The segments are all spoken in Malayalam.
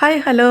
Hi hello.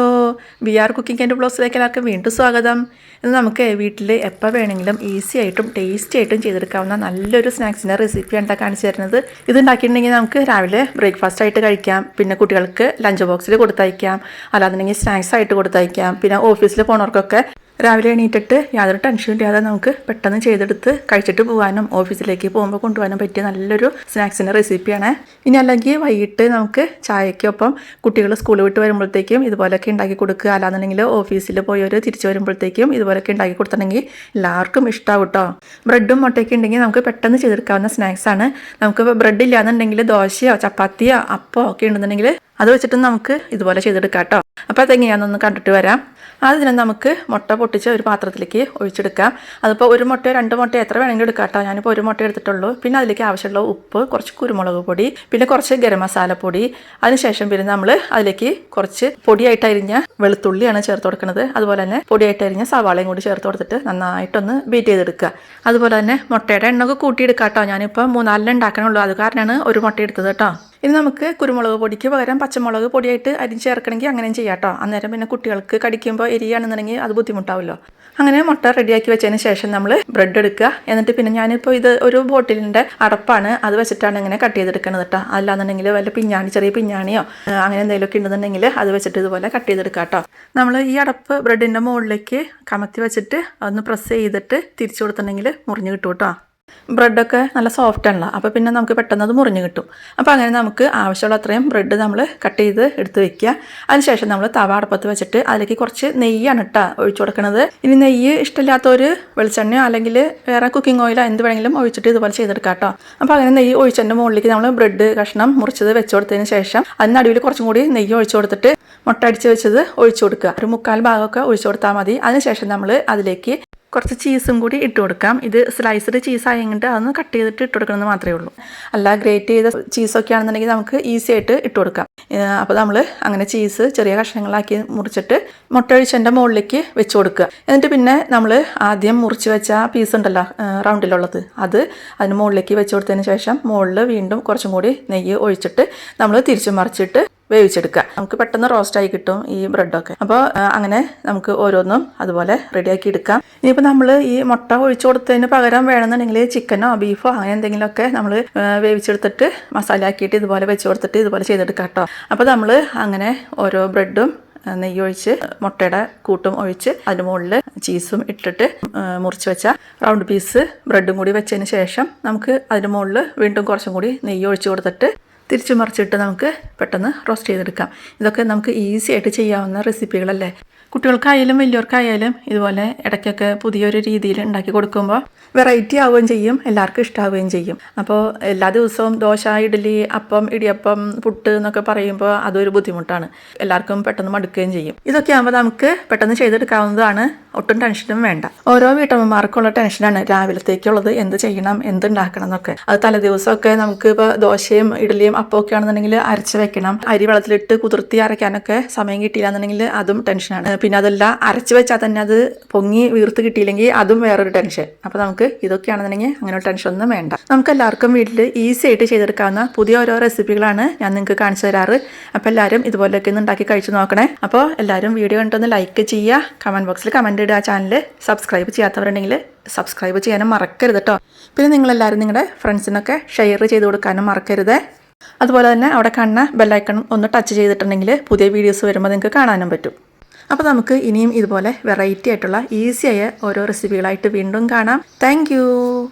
B R cooking and ബ്ലോസിലേക്ക് എല്ലാവർക്കും വീണ്ടും സ്വാഗതം. ഇന്ന് നമുക്ക് വീട്ടിൽ എപ്പോൾ വേണമെങ്കിലും ഈസി ആയിട്ടും ടേസ്റ്റി ആയിട്ടും ചെയ്തെടുക്കാവുന്ന നല്ലൊരു സ്നാക്സിന്റെ റെസിപ്പിയാണ് കേട്ടോ കാണിച്ചു തരുന്നത്. ഇത് ഉണ്ടാക്കിയിട്ടുണ്ടെങ്കിൽ നമുക്ക് രാവിലെ ബ്രേക്ക്ഫാസ്റ്റ് ആയിട്ട് കഴിക്കാം. പിന്നെ കുട്ടികൾക്ക് ലഞ്ച് ബോക്സിൽ കൊടുത്തയക്കാം. അല്ലാന്നുണ്ടെങ്കിൽ സ്നാക്സ് ആയിട്ട് കൊടുത്തയക്കാം. പിന്നെ ഓഫീസിൽ പോണവർക്കൊക്കെ രാവിലെ എണീറ്റിട്ട് യാതൊരു ടെൻഷനും ഇല്ലാതെ നമുക്ക് പെട്ടെന്ന് ചെയ്തെടുത്ത് കഴിച്ചിട്ട് പോകാനും ഓഫീസിലേക്ക് പോകുമ്പോൾ കൊണ്ടുപോകാനും പറ്റിയ നല്ലൊരു സ്നാക്സിന്റെ റെസിപ്പിയാണ് ഇനി അല്ലെങ്കിൽ വൈകിട്ട് നമുക്ക് ചായക്കൊപ്പം കുട്ടികൾ സ്കൂൾ വിട്ട് വരുമ്പോഴത്തേക്കും ഇതുപോലൊക്കെ ഉണ്ടാക്കി കൊടുക്കുക. അല്ലാന്നുണ്ടെങ്കിൽ ഓഫീസിൽ പോയവർ തിരിച്ചു വരുമ്പോഴത്തേക്കും ഇതുപോലൊക്കെ ഉണ്ടാക്കി കൊടുത്തിട്ടുണ്ടെങ്കിൽ എല്ലാവർക്കും ഇഷ്ടമാവും കേട്ടോ ബ്രെഡും മുട്ടയൊക്കെ ഉണ്ടെങ്കിൽ നമുക്ക് പെട്ടെന്ന് ചെയ്തെടുക്കാവുന്ന സ്നാക്സാണ് നമുക്ക് ബ്രെഡ് ഇല്ലാന്നുണ്ടെങ്കിൽ ദോശയോ ചപ്പാത്തിയോ അപ്പോ ഒക്കെ ഉണ്ടെന്നുണ്ടെങ്കിൽ അത് വെച്ചിട്ട് നമുക്ക് ഇതുപോലെ ചെയ്തെടുക്കാം കേട്ടോ അപ്പോൾ അതെങ്ങനെയാണെന്നൊന്ന് കണ്ടിട്ട് വരാം. ആദ്യം നമുക്ക് മുട്ട പൊട്ടിച്ച് ഒരു പാത്രത്തിലേക്ക് ഒഴിച്ചെടുക്കാം. അതിപ്പോൾ ഒരു മുട്ടയോ രണ്ട് മുട്ടയോ എത്ര വേണമെങ്കിലും എടുക്കാം കേട്ടോ. ഞാനിപ്പോൾ ഒരു മുട്ട എടുത്തിട്ടുള്ളൂ. പിന്നെ അതിലേക്ക് ആവശ്യമുള്ള ഉപ്പ് കുറച്ച് കുരുമുളക് പൊടി പിന്നെ കുറച്ച് ഗരം മസാല പൊടി. അതിനുശേഷം പിന്നെ നമ്മൾ അതിലേക്ക് കുറച്ച് പൊടിയായിട്ട് അരിഞ്ഞ വെളുത്തുള്ളിയാണ് ചേർത്ത് കൊടുക്കുന്നത്. അതുപോലെ തന്നെ പൊടിയായിട്ട് അരിഞ്ഞ സവാളയും കൂടി ചേർത്ത് കൊടുത്തിട്ട് നന്നായിട്ടൊന്ന് ബീറ്റ് ചെയ്തെടുക്കുക. അതുപോലെ തന്നെ മുട്ടയുടെ എണ്ണൊക്കെ കൂട്ടിയെടുക്കാം കേട്ടോ. ഞാനിപ്പോൾ മൂന്നാലിന് ഉണ്ടാക്കണുള്ളൂ. അത് കാരണമാണ് ഒരു മുട്ട എടുത്തത് കേട്ടോ. ഇനി നമുക്ക് കുരുമുളക് പൊടിക്ക് പകരം പച്ചമുളക് പൊടിയായിട്ട് അരിഞ്ഞ് ചേർക്കണമെങ്കിൽ അങ്ങനെയും ചെയ്യാം കേട്ടോ. അന്നേരം പിന്നെ കുട്ടികൾക്ക് കടിക്കുമ്പോൾ എരിയാണെന്നുണ്ടെങ്കിൽ അത് ബുദ്ധിമുട്ടാവുമല്ലോ. അങ്ങനെ മുട്ട റെഡിയാക്കി വെച്ചതിന് ശേഷം നമ്മൾ ബ്രെഡ് എടുക്കുക. എന്നിട്ട് പിന്നെ ഞാനിപ്പോൾ ഇത് ഒരു ബോട്ടിലിന്റെ അടപ്പാണ്. അത് വെച്ചിട്ടാണ് ഇങ്ങനെ കട്ട് ചെയ്തെടുക്കുന്നത് കേട്ടോ അല്ലാന്നുണ്ടെങ്കിൽ വല്ല പിഞ്ഞാണി ചെറിയ പിഞ്ഞാണിയോ അങ്ങനെ എന്തെങ്കിലുമൊക്കെ ഉണ്ടെന്നുണ്ടെങ്കിൽ അത് വെച്ചിട്ട് ഇതുപോലെ കട്ട് ചെയ്തെടുക്കുക കേട്ടോ നമ്മൾ ഈ അടപ്പ് ബ്രെഡിന്റെ മുകളിലേക്ക് കമത്തി വെച്ചിട്ട് അതൊന്ന് പ്രസ് ചെയ്തിട്ട് തിരിച്ചു കൊടുത്തിട്ടുണ്ടെങ്കിൽ മുറിഞ്ഞ് കിട്ടും കേട്ടോ ബ്രെഡൊക്കെ നല്ല സോഫ്റ്റ് ആണല്ലോ. അപ്പോൾ പിന്നെ നമുക്ക് പെട്ടെന്ന് അത് മുറിഞ്ഞ് കിട്ടും. അപ്പോൾ അങ്ങനെ നമുക്ക് ആവശ്യമുള്ള അത്രയും ബ്രെഡ് നമ്മൾ കട്ട് ചെയ്ത് എടുത്ത് വെക്കുക. അതിനുശേഷം നമ്മൾ തവ അടപ്പത്ത് വെച്ചിട്ട് അതിലേക്ക് കുറച്ച് നെയ്യാണ് ഇട്ടാ ഒഴിച്ചു കൊടുക്കുന്നത് ഇനി നെയ്യ് ഒരു വെളിച്ചെണ്ണയോ അല്ലെങ്കിൽ വേറെ കുക്കിംഗ് ഓയിലോ എന്ത് വേണമെങ്കിലും ഒഴിച്ചിട്ട് ഇതുപോലെ ചെയ്തെടുക്കാം കേട്ടോ. അപ്പോൾ അങ്ങനെ നെയ്യ് ഒഴിച്ചതിന്റെ മുകളിലേക്ക് നമ്മൾ ബ്രെഡ് കഷ്ണം മുറിച്ചത് വെച്ച് കൊടുത്തതിന് ശേഷം അതിന് അടിയിൽ കുറച്ചും കൂടി നെയ്യ് ഒഴിച്ചു കൊടുത്തിട്ട് മുട്ട അടിച്ച് വെച്ചത് ഒഴിച്ചു കൊടുക്കുക. ഒരു മുക്കാൽ ഭാഗമൊക്കെ ഒഴിച്ചു കൊടുത്താൽ മതി. അതിനുശേഷം നമ്മൾ അതിലേക്ക് കുറച്ച് ചീസും കൂടി ഇട്ട് കൊടുക്കാം. ഇത് സ്ലൈസ്ഡ് ചീസ് ആയെങ്കിൽ അതൊന്ന് കട്ട് ചെയ്തിട്ട് ഇട്ട് കൊടുക്കണമെന്ന് മാത്രമേ ഉള്ളൂ. അല്ല ഗ്രേറ്റ് ചെയ്ത ചീസൊക്കെ ആണെന്നുണ്ടെങ്കിൽ നമുക്ക് ഈസി ആയിട്ട് ഇട്ട് കൊടുക്കാം. അപ്പോൾ നമ്മൾ അങ്ങനെ ചീസ് ചെറിയ കഷ്ണങ്ങളാക്കി മുറിച്ചിട്ട് മുട്ട ഒഴിച്ചതിന്റെ മുകളിലേക്ക് വെച്ച് കൊടുക്കുക. എന്നിട്ട് പിന്നെ നമ്മൾ ആദ്യം മുറിച്ച് വെച്ച ആ പീസ് ഉണ്ടല്ലോ റൗണ്ടിലുള്ളത് അത് അതിന് മുകളിലേക്ക് വെച്ച് കൊടുത്തതിന് ശേഷം മുകളിൽ വീണ്ടും കുറച്ചും കൂടി നെയ്യ് ഒഴിച്ചിട്ട് നമ്മൾ തിരിച്ചു മറിച്ചിട്ട് വേവിച്ചെടുക്കുക. നമുക്ക് പെട്ടെന്ന് റോസ്റ്റായി കിട്ടും ഈ ബ്രെഡൊക്കെ. അപ്പോൾ അങ്ങനെ നമുക്ക് ഓരോന്നും അതുപോലെ റെഡിയാക്കി എടുക്കാം. ഇനിയിപ്പോൾ നമ്മൾ ഈ മുട്ട ഒഴിച്ചു കൊടുത്തതിന് പകരം വേണമെന്നുണ്ടെങ്കിൽ ചിക്കനോ ബീഫോ അങ്ങനെ എന്തെങ്കിലുമൊക്കെ നമ്മൾ വേവിച്ചെടുത്തിട്ട് മസാല ആക്കിയിട്ട് ഇതുപോലെ വെച്ച് കൊടുത്തിട്ട് ഇതുപോലെ ചെയ്തെടുക്കാം കേട്ടോ. അപ്പോൾ നമ്മൾ അങ്ങനെ ഓരോ ബ്രെഡും നെയ്യ് ഒഴിച്ച് മുട്ടയുടെ കൂട്ടും ഒഴിച്ച് അതിന് മുകളിൽ ചീസും ഇട്ടിട്ട് മുറിച്ച് വെച്ച റൗണ്ട് പീസ് ബ്രെഡും കൂടി വെച്ചതിന് ശേഷം നമുക്ക് അതിന് മുകളിൽ വീണ്ടും കുറച്ചും കൂടി നെയ്യ് ഒഴിച്ച് കൊടുത്തിട്ട് തിരിച്ചു മറിച്ചിട്ട് നമുക്ക് പെട്ടെന്ന് റോസ്റ്റ് ചെയ്തെടുക്കാം. ഇതൊക്കെ നമുക്ക് ഈസി ആയിട്ട് ചെയ്യാവുന്ന റെസിപ്പികളല്ലേ കുട്ടികൾക്കായാലും വലിയവർക്കായാലും ഇതുപോലെ ഇടയ്ക്കൊക്കെ പുതിയൊരു രീതിയിൽ ഉണ്ടാക്കി കൊടുക്കുമ്പോൾ വെറൈറ്റി ആവുകയും ചെയ്യും എല്ലാവർക്കും ഇഷ്ടമാവുകയും ചെയ്യും. അപ്പോൾ എല്ലാ ദിവസവും ദോശ ഇഡ്ഡലി അപ്പം ഇടിയപ്പം പുട്ട് എന്നൊക്കെ പറയുമ്പോൾ അതൊരു ബുദ്ധിമുട്ടാണ്. എല്ലാവർക്കും പെട്ടെന്ന് മടുക്കുകയും ചെയ്യും. ഇതൊക്കെ ആകുമ്പോൾ നമുക്ക് പെട്ടെന്ന് ചെയ്തെടുക്കാവുന്നതാണ് ഒട്ടും ടെൻഷനും വേണ്ട. ഓരോ വീട്ടമ്മമാർക്കുള്ള ടെൻഷനാണ് രാവിലത്തേക്കുള്ളത് എന്ത് ചെയ്യണം എന്തുണ്ടാക്കണം എന്നൊക്കെ. അത് തലേ ദിവസമൊക്കെ നമുക്ക് ഇപ്പോൾ ദോശയും ഇഡ്ഡലിയും അപ്പമൊക്കെ ആണെന്നുണ്ടെങ്കിൽ അരച്ച് വെക്കണം. അരി വെള്ളത്തിലിട്ട് കുതിർത്തി അരയ്ക്കാനൊക്കെ സമയം കിട്ടിയില്ല എന്നുണ്ടെങ്കിൽ അതും ടെൻഷനാണ്. പിന്നെ അതല്ല അരച്ച് വെച്ചാൽ തന്നെ അത് പൊങ്ങി വീർത്ത് കിട്ടിയില്ലെങ്കിൽ അതും വേറൊരു ടെൻഷൻ. അപ്പോൾ നമുക്ക് ഇതൊക്കെയാണെന്നുണ്ടെങ്കിൽ അങ്ങനെ ടെൻഷൻ ഒന്നും വേണ്ട. നമുക്ക് എല്ലാവർക്കും വീട്ടിൽ ഈസി ആയിട്ട് ചെയ്തെടുക്കാവുന്ന പുതിയ ഓരോ റെസിപ്പികളാണ് ഞാൻ നിങ്ങൾക്ക് കാണിച്ചു തരാറ്. അപ്പോൾ എല്ലാവരും ഇതുപോലെയൊക്കെ ഒന്ന് ഉണ്ടാക്കി കഴിച്ചു നോക്കണേ. അപ്പോൾ എല്ലാവരും വീഡിയോ കണ്ടൊന്ന് ലൈക്ക് ചെയ്യുക. കമന്റ് ബോക്സിൽ കമന്റ് ഇടുക ചാനൽ സബ്സ്ക്രൈബ് ചെയ്യാത്തവരുണ്ടെങ്കിൽ സബ്സ്ക്രൈബ് ചെയ്യാനും മറക്കരുത് കേട്ടോ പിന്നെ നിങ്ങളെല്ലാവരും നിങ്ങളുടെ ഫ്രണ്ട്സിനൊക്കെ ഷെയർ ചെയ്ത് കൊടുക്കാനും മറക്കരുത്. അതുപോലെ തന്നെ അവിടെ കാണുന്ന ബെല്ലൈക്കൺ ഒന്ന് ടച്ച് ചെയ്തിട്ടുണ്ടെങ്കിൽ പുതിയ വീഡിയോസ് വരുമ്പോൾ നിങ്ങൾക്ക് കാണാനും പറ്റും. അപ്പോൾ നമുക്ക് ഇനിയും ഇതുപോലെ വെറൈറ്റി ആയിട്ടുള്ള ഈസിയായ ഓരോ റെസിപ്പികളായിട്ട് വീണ്ടും കാണാം. താങ്ക്